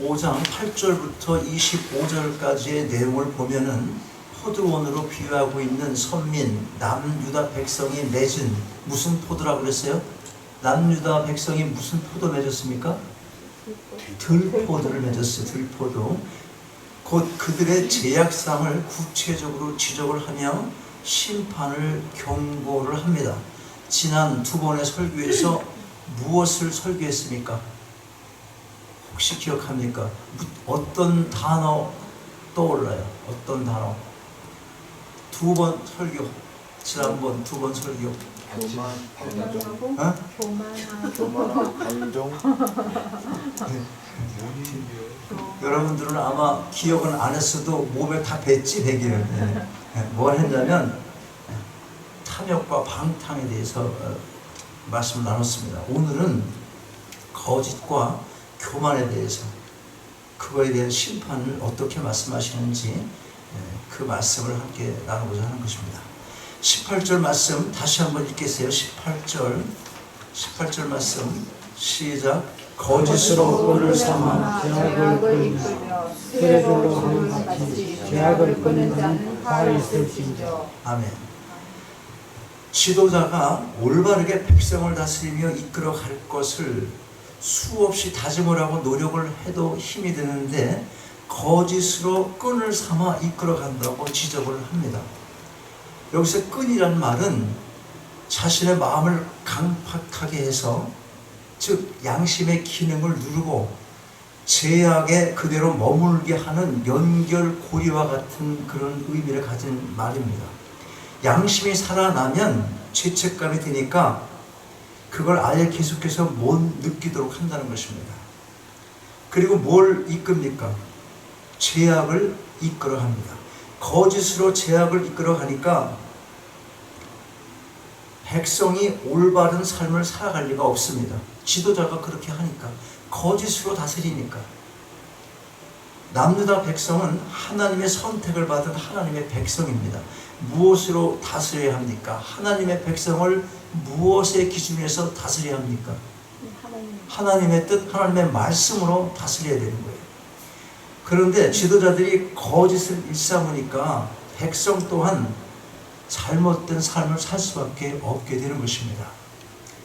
5장 8절부터 25절까지의 내용을 보면은 포도원으로 비유하고 있는 선민 남유다 백성이 맺은 무슨 포도라고 그랬어요? 남유다 백성이 무슨 포도 맺었습니까? 들포도를 맺었어요. 들포도. 곧 그들의 제약상을 구체적으로 지적을 하며 심판을 경고를 합니다. 지난 두 번의 설교에서 무엇을 설교했습니까? 혹시 기억합니까? 무- 어떤 단어 떠올라요? 어떤 단어? 두 번 설교. 지난번 두 번 설교. 교만, 방종, 교만하고 어? 교만하고 교만, 방종, 여러분들은 아마 기억은 안 했어도 몸에 다 뱄지 배기는. 네. 네. 뭘 했냐면 탐욕과 방탕에 대해서 어, 말씀을 나눴습니다. 오늘은 거짓과 교만에 대해서 그거에 대한 심판을 어떻게 말씀하시는지 예, 그 말씀을 함께 나눠보자 하는 것입니다. 18절 말씀 다시 한번 읽겠어요. 18절 18절 말씀 시작 거짓으로 끈을 삼아 죄악을 이끌며 세례들로 하는 같이 죄악을 끊는 자는 화 있을진저 아멘. 지도자가 올바르게 백성을 다스리며 이끌어 갈 것을 수없이 다짐을 하고 노력을 해도 힘이 드는데 거짓으로 끈을 삼아 이끌어 간다고 지적을 합니다. 여기서 끈이란 말은 자신의 마음을 강팍하게 해서 즉 양심의 기능을 누르고 제약에 그대로 머물게 하는 연결고리와 같은 그런 의미를 가진 말입니다. 양심이 살아나면 죄책감이 드니까 그걸 아예 계속해서 못 느끼도록 한다는 것입니다. 그리고 뭘 이끕니까? 죄악을 이끌어 갑니다. 거짓으로 죄악을 이끌어 가니까 백성이 올바른 삶을 살아갈 리가 없습니다. 지도자가 그렇게 하니까 거짓으로 다스리니까 남유다 백성은 하나님의 선택을 받은 하나님의 백성입니다. 무엇으로 다스려야 합니까? 하나님의 백성을 무엇의 기준에서 다스려야 합니까? 하나님 하나님의 뜻, 하나님의 말씀으로 다스려야 되는 거예요. 그런데 지도자들이 거짓을 일삼으니까 백성 또한 잘못된 삶을 살 수밖에 없게 되는 것입니다.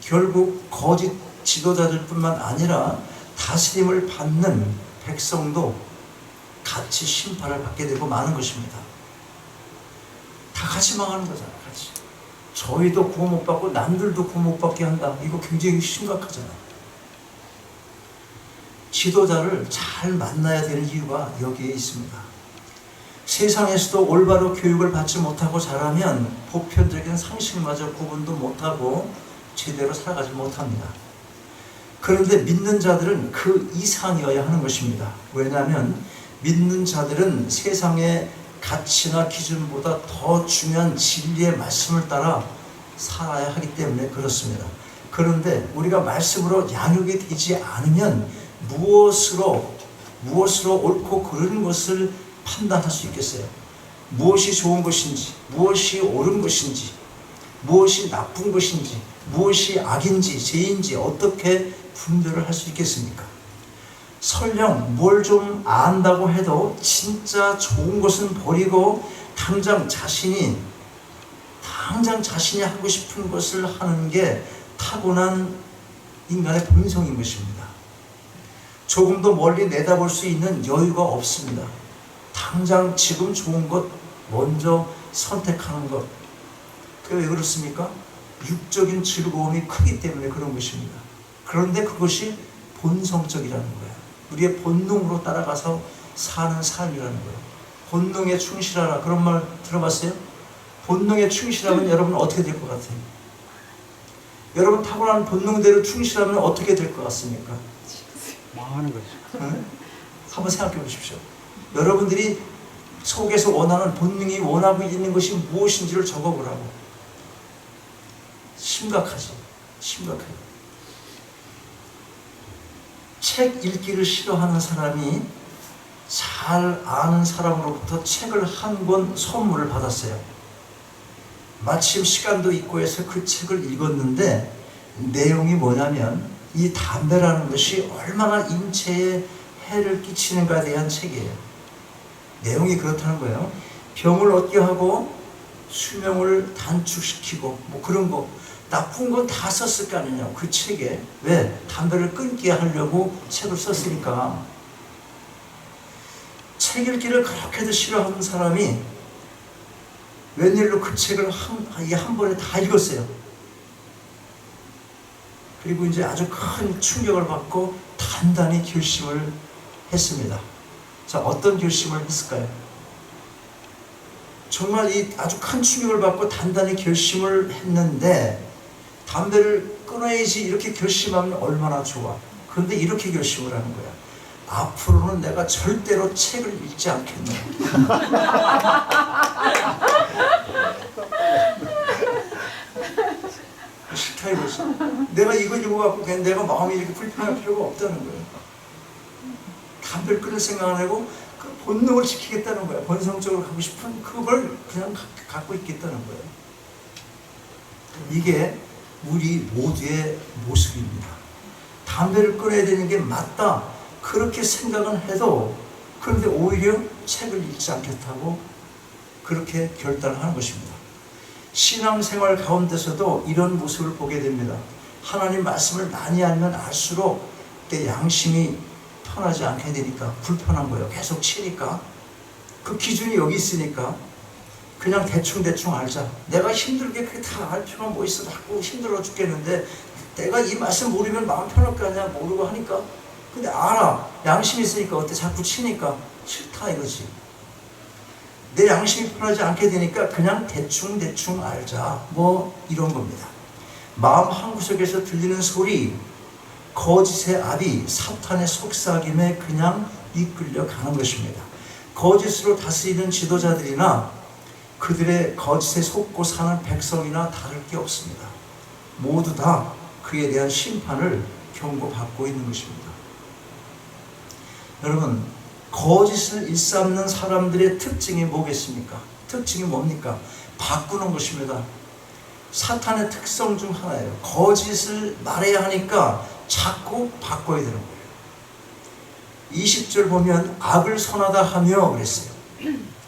결국 거짓 지도자들뿐만 아니라 다스림을 받는 백성도 같이 심판을 받게 되고 마는 것입니다. 다 같이 망하는 거잖아요. 같이. 저희도 구원 못 받고 남들도 구원 못 받게 한다. 이거 굉장히 심각하잖아요. 지도자를 잘 만나야 되는 이유가 여기에 있습니다. 세상에서도 올바로 교육을 받지 못하고 자라면 보편적인 상식마저 구분도 못하고 제대로 살아가지 못합니다. 그런데 믿는 자들은 그 이상이어야 하는 것입니다. 왜냐하면 믿는 자들은 세상의 가치나 기준보다 더 중요한 진리의 말씀을 따라 살아야 하기 때문에 그렇습니다. 그런데 우리가 말씀으로 양육이 되지 않으면 무엇으로 무엇으로 옳고 그른 것을 판단할 수 있겠어요? 무엇이 좋은 것인지, 무엇이 옳은 것인지, 무엇이 나쁜 것인지, 무엇이 악인지, 죄인지 어떻게 분별을 할 수 있겠습니까? 설령 뭘 좀 안다고 해도 진짜 좋은 것은 버리고 당장 자신이 당장 자신이 하고 싶은 것을 하는 게 타고난 인간의 본성인 것입니다. 조금 더 멀리 내다볼 수 있는 여유가 없습니다. 당장 지금 좋은 것 먼저 선택하는 것. 그게 왜 그렇습니까? 육적인 즐거움이 크기 때문에 그런 것입니다. 그런데 그것이 본성적이라는 거예요. 우리의 본능으로 따라가서 사는 삶이라는 거예요. 본능에 충실하라. 그런 말 들어봤어요? 본능에 충실하면 여러분 어떻게 될 것 같아요? 여러분 타고난 본능대로 충실하면 어떻게 될 것 같습니까? 망하는 거죠. 응? 한번 생각해 보십시오. 여러분들이 속에서 원하는 본능이 원하고 있는 것이 무엇인지를 적어보라고. 심각하지. 심각해요. 책 읽기를 싫어하는 사람이 잘 아는 사람으로부터 책을 한 권 선물을 받았어요. 마침 시간도 있고 해서 그 책을 읽었는데 내용이 뭐냐면 이 담배라는 것이 얼마나 인체에 해를 끼치는가에 대한 책이에요. 내용이 그렇다는 거예요. 병을 얻게 하고 수명을 단축시키고 뭐 그런 거 나쁜 건 다 썼을 거 아니냐 그 책에 왜 담배를 끊게 하려고 책을 썼으니까 책 읽기를 그렇게도 싫어하는 사람이 웬일로 그 책을 한, 한 번에 다 읽었어요. 그리고 이제 아주 큰 충격을 받고 단단히 결심을 했습니다. 자, 어떤 결심을 했을까요? 정말 이 아주 큰 충격을 받고 단단히 결심을 했는데 담배를 끊어야지 이렇게 결심하면 얼마나 좋아. 그런데 이렇게 결심을 하는 거야. 앞으로는 내가 절대로 책을 읽지 않겠네. 싫다 이거지. 내가 이거 읽어갖고 내가 마음이 이렇게 불편할 필요가 없다는 거예요. 담배를 끊을 생각 안 하고 그 본능을 지키겠다는 거야. 본성적으로 가고 싶은 그걸 그냥 가- 갖고 있겠다는 거예요. 이게 우리 모두의 모습입니다. 담배를 끊어야 되는 게 맞다. 그렇게 생각은 해도 그런데 오히려 책을 읽지 않겠다고 그렇게 결단하는 것입니다. 신앙생활 가운데서도 이런 모습을 보게 됩니다. 하나님 말씀을 많이 알면 알수록 내 양심이 편하지 않게 되니까 불편한 거예요. 계속 치니까 그 기준이 여기 있으니까 그냥 대충 대충 알자. 내가 힘들게 그게 다 알 필요가 뭐 있어? 자꾸 힘들어 죽겠는데 내가 이 말씀 모르면 마음 편할 거 아니야? 모르고 하니까 근데 알아. 양심이 있으니까 어때? 자꾸 치니까 싫다 이거지. 내 양심이 편하지 않게 되니까 그냥 대충 대충 알자. 뭐 이런 겁니다. 마음 한구석에서 들리는 소리, 거짓의 압이 사탄의 속삭임에 그냥 이끌려 가는 것입니다. 거짓으로 다스리는 지도자들이나 그들의 거짓에 속고 사는 백성이나 다를 게 없습니다. 모두 다 그에 대한 심판을 경고받고 있는 것입니다. 여러분, 거짓을 일삼는 사람들의 특징이 뭐겠습니까? 특징이 뭡니까? 바꾸는 것입니다. 사탄의 특성 중 하나예요. 거짓을 말해야 하니까 자꾸 바꿔야 되는 거예요. 20절 보면 악을 선하다 하며 그랬어요.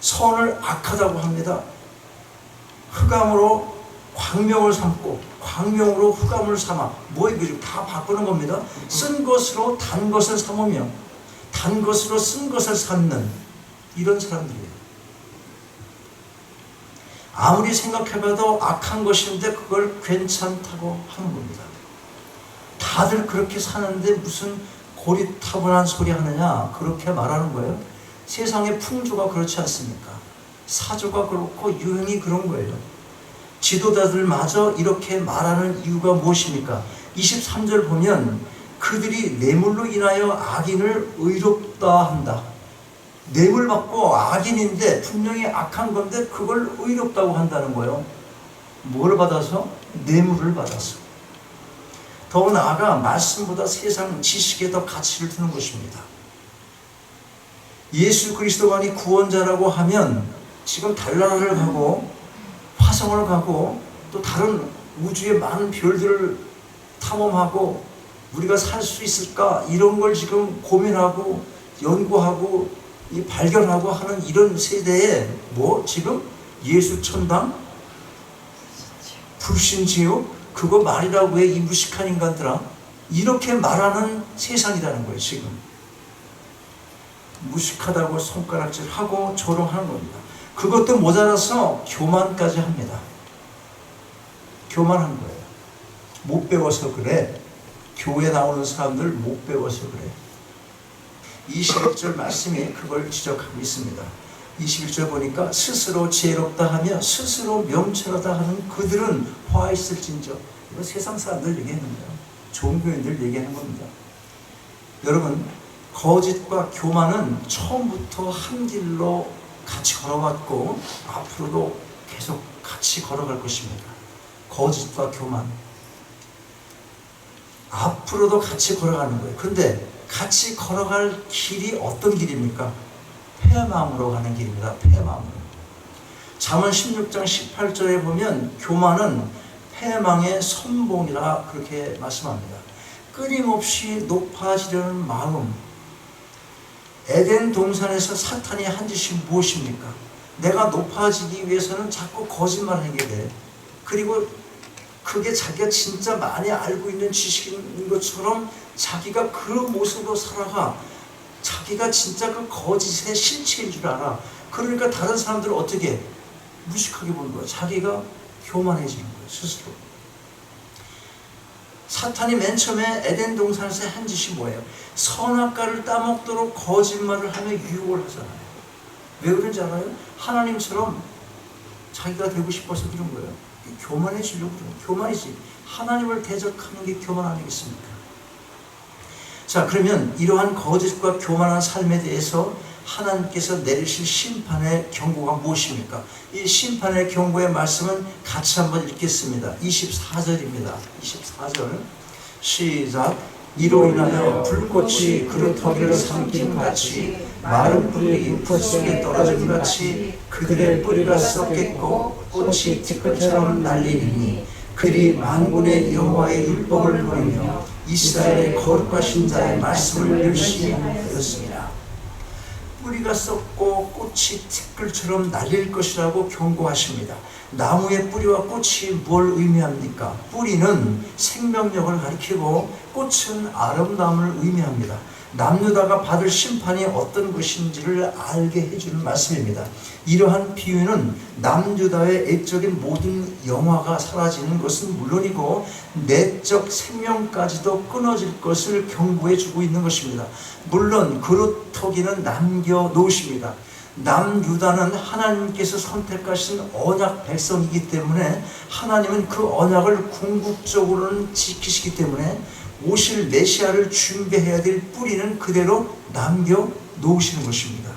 선을 악하다고 합니다. 흑암으로 광명을 삼고 광명으로 흑암을 삼아 뭐 이거 지금 다 바꾸는 겁니다. 쓴 것으로 단 것을 삼으며 단 것으로 쓴 것을 삼는 이런 사람들이에요. 아무리 생각해봐도 악한 것인데 그걸 괜찮다고 하는 겁니다. 다들 그렇게 사는데 무슨 고리타분한 소리 하느냐 그렇게 말하는 거예요. 세상의 풍조가 그렇지 않습니까? 사조가 그렇고 유행이 그런 거예요. 지도자들마저 이렇게 말하는 이유가 무엇입니까? 23절 보면 그들이 뇌물로 인하여 악인을 의롭다 한다. 뇌물 받고 악인인데 분명히 악한 건데 그걸 의롭다고 한다는 거예요. 뭘 받아서? 뇌물을 받아서. 더 나아가 말씀보다 세상 지식에 더 가치를 두는 것입니다. 예수 그리스도만이 구원자라고 하면 지금 달나라를 가고 화성을 가고 또 다른 우주의 많은 별들을 탐험하고 우리가 살 수 있을까? 이런 걸 지금 고민하고 연구하고 이 발견하고 하는 이런 세대에 뭐 지금 예수 천당? 불신지요 그거 말이라고 해 이 무식한 인간들아. 이렇게 말하는 세상이라는 거예요 지금 무식하다고 손가락질하고 조롱하는 겁니다. 그것도 모자라서 교만까지 합니다. 교만한 거예요. 못 배워서 그래. 교회 나오는 사람들 못 배워서 그래. 21절 말씀이 그걸 지적하고 있습니다. 21절 보니까 스스로 지혜롭다 하며 스스로 명철하다 하는 그들은 화 있을진저. 이거 세상 사람들 얘기하는 거예요. 종교인들 얘기하는 겁니다. 여러분 거짓과 교만은 처음부터 한 길로 같이 걸어왔고 앞으로도 계속 같이 걸어갈 것입니다. 거짓과 교만. 앞으로도 같이 걸어가는 거예요. 그런데 같이 걸어갈 길이 어떤 길입니까? 폐마음으로 가는 길입니다. 폐마음으로. 잠언 16장 18절에 보면 교만은 패망의 선봉이라 그렇게 말씀합니다. 끊임없이 높아지려는 마음, 에덴 동산에서 사탄이 한 짓이 무엇입니까? 내가 높아지기 위해서는 자꾸 거짓말하게 돼. 그리고 그게 자기가 진짜 많이 알고 있는 지식인 것처럼 자기가 그 모습으로 살아가. 자기가 진짜 그 거짓의 실체인 줄 알아. 그러니까 다른 사람들을 어떻게 무식하게 보는 거야. 자기가 교만해지는 거야, 스스로. 사탄이 맨 처음에 에덴 동산에서 한 짓이 뭐예요? 선악과를 따먹도록 거짓말을 하며 유혹을 하잖아요. 왜 그런지 알아요? 하나님처럼 자기가 되고 싶어서 그런 거예요. 교만해지려고 거예요. 교만이지. 하나님을 대적하는 게 교만 아니겠습니까? 자, 그러면 이러한 거짓과 교만한 삶에 대해서 하나님께서 내리실 심판의 경고가 무엇입니까? 이 심판의 경고의 말씀은 같이 한번 읽겠습니다. 24절입니다. 24절. 시작. 이로 인하여 불꽃이 그루터기를 삼킨 같이 마른 뿌리 흙 속에 떨어진 같이 그들의 뿌리가 썩겠고 꽃이 티끌처럼 날리니 그리 만군의 여호와의 율법을 버리며 이스라엘의 거룩하신 자의 말씀을 멸시하였습니다. 뿌리가 썩고 꽃이 티끌처럼 날릴 것이라고 경고하십니다. 나무의 뿌리와 꽃이 뭘 의미합니까? 뿌리는 생명력을 가리키고 꽃은 아름다움을 의미합니다. 남유다가 받을 심판이 어떤 것인지를 알게 해주는 말씀입니다. 이러한 비유는 남유다의 애적인 모든 영화가 사라지는 것은 물론이고 내적 생명까지도 끊어질 것을 경고해 주고 있는 것입니다. 물론 그루터기는 남겨 놓으십니다. 남유다는 하나님께서 선택하신 언약 백성이기 때문에 하나님은 그 언약을 궁극적으로는 지키시기 때문에 오실 메시아를 준비해야 될 뿌리는 그대로 남겨 놓으시는 것입니다.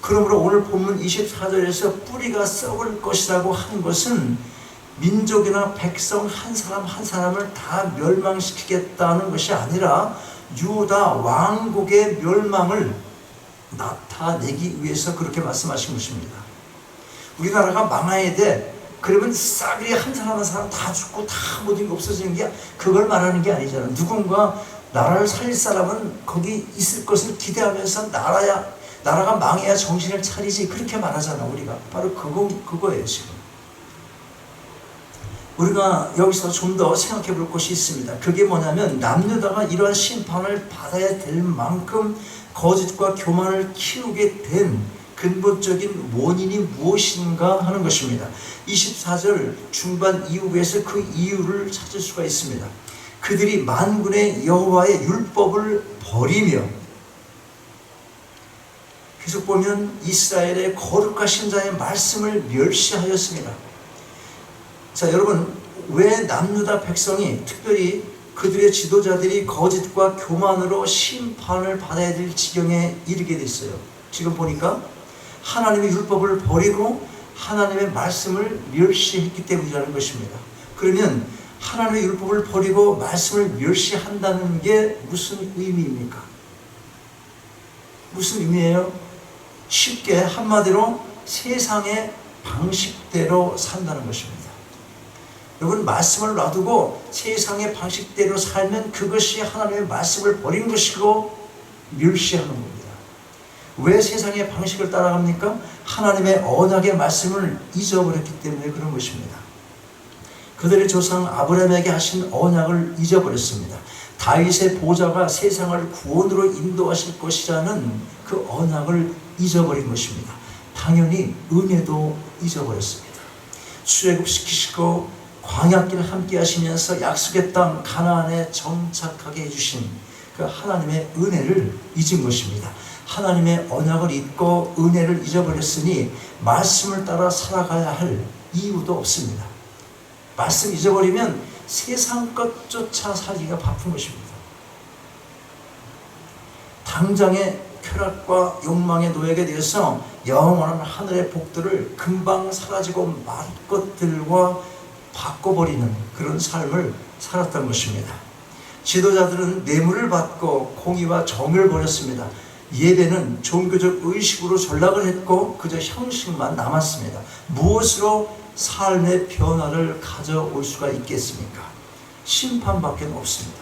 그러므로 오늘 본문 24절에서 뿌리가 썩을 것이라고 한 것은 민족이나 백성 한 사람 한 사람을 다 멸망시키겠다는 것이 아니라 유다 왕국의 멸망을 나타내기 위해서 그렇게 말씀하신 것입니다. 우리나라가 망해야 돼. 그러면 싸그리 한 사람 한 사람 다 죽고 다 모든 게 없어지는 게 그걸 말하는 게 아니잖아. 누군가 나라를 살릴 사람은 거기 있을 것을 기대하면서 나라야 나라가 망해야 정신을 차리지 그렇게 말하잖아 우리가 바로 그거 그거예요 지금. 우리가 여기서 좀 더 생각해 볼 것이 있습니다. 그게 뭐냐면 남유다가 이러한 심판을 받아야 될 만큼 거짓과 교만을 키우게 된 근본적인 원인이 무엇인가 하는 것입니다. 24절 중반 이후에서 그 이유를 찾을 수가 있습니다. 그들이 만군의 여호와의 율법을 버리며 계속 보면 이스라엘의 거룩하신 자의 말씀을 멸시하였습니다. 자, 여러분, 왜 남유다 백성이 특별히 그들의 지도자들이 거짓과 교만으로 심판을 받아야 될 지경에 이르게 됐어요. 지금 보니까 하나님의 율법을 버리고 하나님의 말씀을 멸시했기 때문이라는 것입니다. 그러면 하나님의 율법을 버리고 말씀을 멸시한다는 게 무슨 의미입니까? 무슨 의미예요? 쉽게 한마디로 세상의 방식대로 산다는 것입니다. 여러분 말씀을 놔두고 세상의 방식대로 살면 그것이 하나님의 말씀을 버린 것이고 멸시하는 겁니다. 왜 세상의 방식을 따라갑니까? 하나님의 언약의 말씀을 잊어버렸기 때문에 그런 것입니다. 그들의 조상 아브라함에게 하신 언약을 잊어버렸습니다. 다윗의 보좌가 세상을 구원으로 인도하실 것이라는 그 언약을 잊어버린 것입니다. 당연히 은혜도 잊어버렸습니다. 출애굽시키시고 광야길 함께 하시면서 약속의 땅 가나안에 정착하게 해주신 그 하나님의 은혜를 잊은 것입니다. 하나님의 언약을 잊고 은혜를 잊어버렸으니 말씀을 따라 살아가야 할 이유도 없습니다. 말씀 잊어버리면 세상 것조차 살기가 바쁜 것입니다. 당장의 쾌락과 욕망에 노예게 되어서 영원한 하늘의 복들을 금방 사라지고 말 것들과 바꿔버리는 그런 삶을 살았던 것입니다. 지도자들은 뇌물을 받고 공의와 정의를 버렸습니다. 예배는 종교적 의식으로 전락을 했고 그저 형식만 남았습니다. 무엇으로 삶의 변화를 가져올 수가 있겠습니까? 심판밖에 없습니다.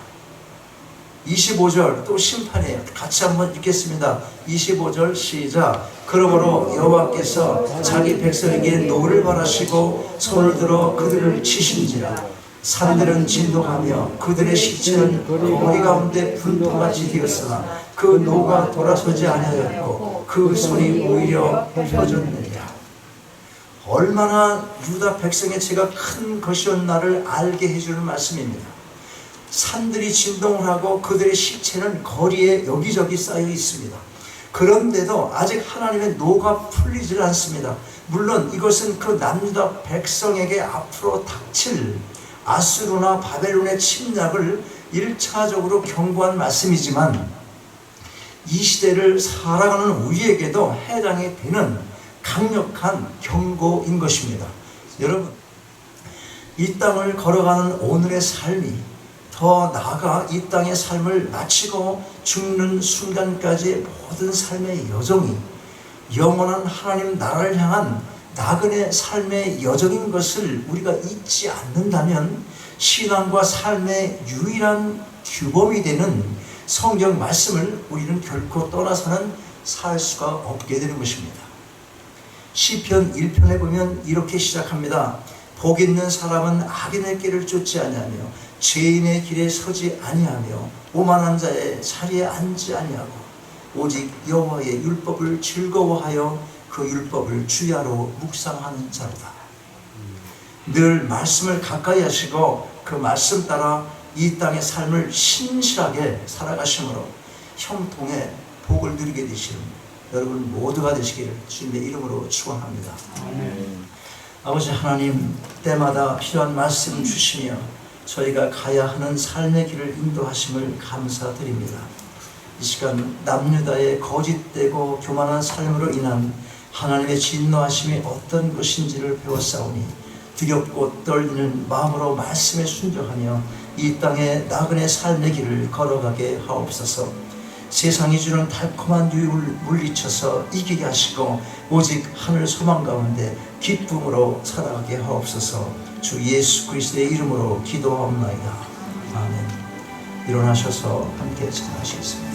25절 또 심판이에요. 같이 한번 읽겠습니다. 25절 시작. 그러므로 여호와께서 자기 백성에게 노를 바라시고 손을 들어 그들을 치신지라. 산들은 진동하며 그들의 시체는 거리 가운데 분토같이 되었으나 그 노가 돌아서지 아니하였고 그 손이 오히려 펴졌느니라. 얼마나 유다 백성의 죄가 큰 것이었나를 알게 해주는 말씀입니다. 산들이 진동을 하고 그들의 시체는 거리에 여기저기 쌓여 있습니다. 그런데도 아직 하나님의 노가 풀리질 않습니다. 물론 이것은 그 남유다 백성에게 앞으로 닥칠 아수르나 바벨론의 침략을 1차적으로 경고한 말씀이지만 이 시대를 살아가는 우리에게도 해당이 되는 강력한 경고인 것입니다. 여러분, 이 땅을 걸어가는 오늘의 삶이 더 나아가 이 땅의 삶을 마치고 죽는 순간까지의 모든 삶의 여정이 영원한 하나님 나라를 향한 나그네 삶의 여정인 것을 우리가 잊지 않는다면 신앙과 삶의 유일한 규범이 되는 성경 말씀을 우리는 결코 떠나서는 살 수가 없게 되는 것입니다. 시편 1편에 보면 이렇게 시작합니다. 복 있는 사람은 악인의 길을 쫓지 아니하며 죄인의 길에 서지 아니하며 오만한 자의 자리에 앉지 아니하고 오직 여호와의 율법을 즐거워하여 그 율법을 주야로 묵상하는 자로다. 늘 말씀을 가까이 하시고 그 말씀 따라 이 땅의 삶을 신실하게 살아가심으로 형통의 복을 누리게 되시는 여러분 모두가 되시기를 주님의 이름으로 축원합니다. 아버지 하나님 때마다 필요한 말씀 주시며 저희가 가야 하는 삶의 길을 인도하심을 감사드립니다. 이 시간 남유다의 거짓되고 교만한 삶으로 인한 하나님의 진노하심이 어떤 것인지를 배웠사오니 두렵고 떨리는 마음으로 말씀에 순종하며 이 땅의 나그네 삶의 길을 걸어가게 하옵소서. 세상이 주는 달콤한 유혹을 물리쳐서 이기게 하시고 오직 하늘 소망 가운데 기쁨으로 살아가게 하옵소서. 주 예수 그리스도의 이름으로 기도하옵나이다. 아멘. 일어나셔서 함께 찬양하시겠습니다.